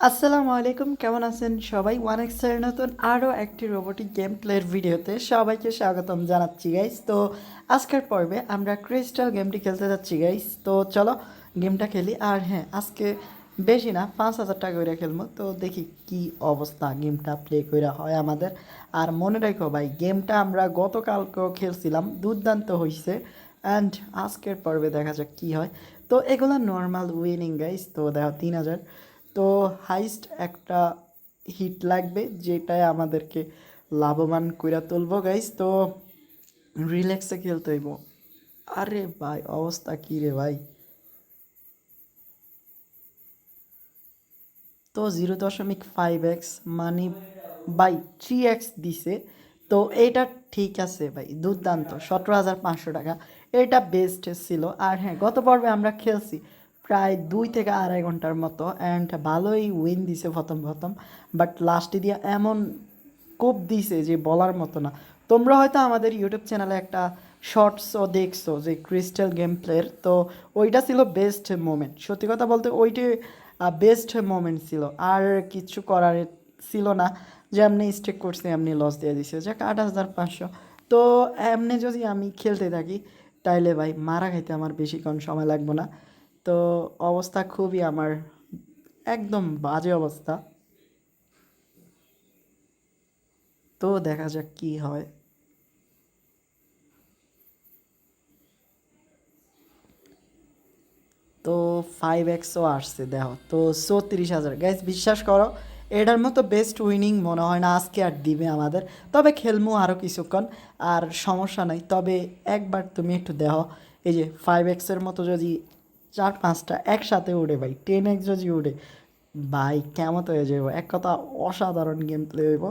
আসসালামু আলাইকুম, কেমন আছেন সবাই? ওয়ান এক্সের নতুন আরও একটি রোবোটিক গেম প্লের ভিডিওতে সবাইকে স্বাগতম জানাচ্ছি গাইস তো আজকের পর্বে আমরা ক্রিস্টাল গেমটি খেলতে যাচ্ছি গাইস তো চলো গেমটা খেলি। আর হ্যাঁ আজকে বেশি না, পাঁচ হাজার টাকা করে খেলব। তো দেখি কি অবস্থা গেমটা প্লে করে হয় আমাদের। আর মনে রাখো ভাই গেমটা আমরা গতকালকেও খেলছিলাম, দুর্দান্ত হয়েছে অ্যান্ড আজকের পর্বে দেখা যাক কী হয়। তো এগুলো নর্মাল উইনিং গাইস তো দেখো তিন হাজার। তো হাইস্ট একটা হিট লাগবে যেটাই আমাদেরকে লাভবান কইরা তুলবো গাইস তো রিল্যাক্সে খেলতে হইব। আরে ভাই, অবস্থা কী রে ভাই? তো জিরো দশমিক ফাইভ এক্স মানে বাই থ্রি এক্স দিছে। তো এইটা ঠিক আছে ভাই, দুর্দান্ত। সতেরো হাজার পাঁচশো টাকা। এটা বেস্ট ছিল। আর হ্যাঁ গত পর্বে আমরা খেলছি প্রায় দুই থেকে আড়াই ঘণ্টার মতো অ্যান্ড ভালোই উইন দিছে প্রথম প্রথম বাট লাস্টে দিয়ে এমন কোপ দিছে যে বলার মতো না। তোমরা হয়তো আমাদের ইউটিউব চ্যানেলে একটা শর্টসও দেখছ যে ক্রিস্টাল গেম প্লের তো ওইটা ছিল বেস্ট মোমেন্ট সত্যি কথা বলতে ওইটি বেস্ট মোমেন্ট ছিল। আর কিছু করার ছিল না। যে এমনি স্টেক করছে, এমনি লস দিয়ে দিছে। যাক, আট হাজার পাঁচশো। তো এমনি যদি আমি খেলতে থাকি, তাইলে ভাই মারা খাইতে আমার বেশিক্ষণ সময় লাগবে না। তো অবস্থা খুবই আমার একদম বাজে অবস্থা। তো দেখা যাক কি হয়। তো ফাইভ এক্সও আসছে, দেখো। তো চৌত্রিশ হাজার। গ্যাস বিশ্বাস করো, এটার মতো বেস্ট উইনিং মনে হয় না, আজকে আর দিবে আমাদের। তবে খেলমু আরও কিছুক্ষণ, আর সমস্যা নাই। তবে একবার তুমি একটু দেখো, এই যে ফাইভ এক্সের মতো যদি চার, পাঁচটা একসাথে উড়ে ভাই। টেন এক্স যদি উড়ে, ভাই কেমন হয়ে যাব এক কথা, অসাধারণ গেম প্লে হইব।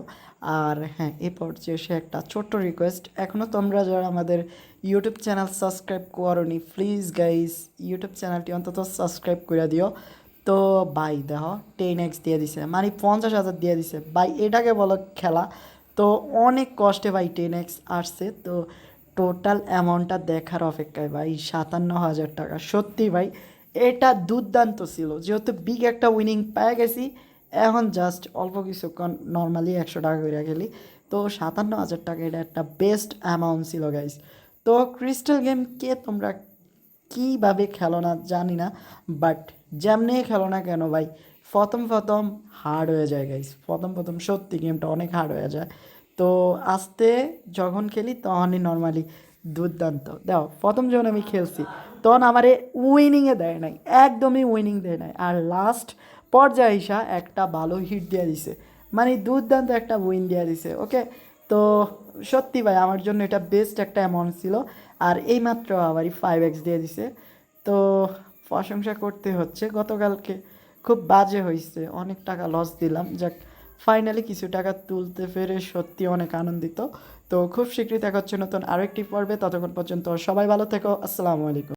আর হ্যাঁ এ পর্যায়ে সে একটা ছোট্ট রিকোয়েস্ট এখনও তোমরা যারা আমাদের ইউটিউব চ্যানেল সাবস্ক্রাইব করনি প্লিজ গাইস ইউটিউব চ্যানেলটি অন্তত সাবস্ক্রাইব করে দিও। তো ভাই, দেখো টেন এক্স দিয়ে দিছে মানে পঞ্চাশ হাজার দিয়ে দিছে। ভাই, এটাকে বলো খেলা। তো অনেক কষ্টে ভাই টেন এক্স আসছে। তো টোটাল অ্যামাউন্টটা দেখার অপেক্ষায়, ভাই সাতান্ন হাজার টাকা। সত্যি, ভাই, এটা দুর্দান্ত ছিল। যেহেতু বিগ একটা উইনিং পেয়ে গেছি, এখন জাস্ট অল্প কিছুক্ষণ নর্মালি একশো টাকা করে খেলি। তো সাতান্ন হাজার টাকা এটা একটা বেস্ট অ্যামাউন্ট ছিল গাইস তো ক্রিস্টাল গেমকে তোমরা কীভাবে খেলো না জানি না বাট যেমনি খেলো না কেন, ভাই, প্রথম প্রথম হার্ড হয়ে যায় গাইস প্রথম প্রথম সত্যি গেমটা অনেক হার্ড হয়ে যায়। তো আস্তে যখন খেলি তখনই নর্মালি দুর্দান্ত। দাও, প্রথম যখন আমি খেলছি, তখন আমারে উইনিংয়ে দেয় নাই, একদমই উইনিং দেয় নাই। আর লাস্ট পর্যায়ে হিসা একটা ভালো হিট দিয়ে দিছে। মানে দুর্দান্ত একটা উইন দিয়ে দিছে ওকে তো সত্যি ভাই, আমার জন্য এটা বেস্ট একটা অ্যামাউন্ট ছিল। আর এইমাত্র আবারই ফাইভ এক্স দিয়ে দিছে। তো প্রশংসা করতে হচ্ছে, গতকালকে খুব বাজে হয়েছে অনেক টাকা লস দিলাম। যাক ফাইনালি কিছু টাকা তুলতে পেরে সত্যি অনেক আনন্দিত। তো খুব শীঘ্রই দেখা হচ্ছে নতুন আরেকটি পর্বে। ততক্ষণ পর্যন্ত সবাই ভালো থেকো। আসসালামু আলাইকুম।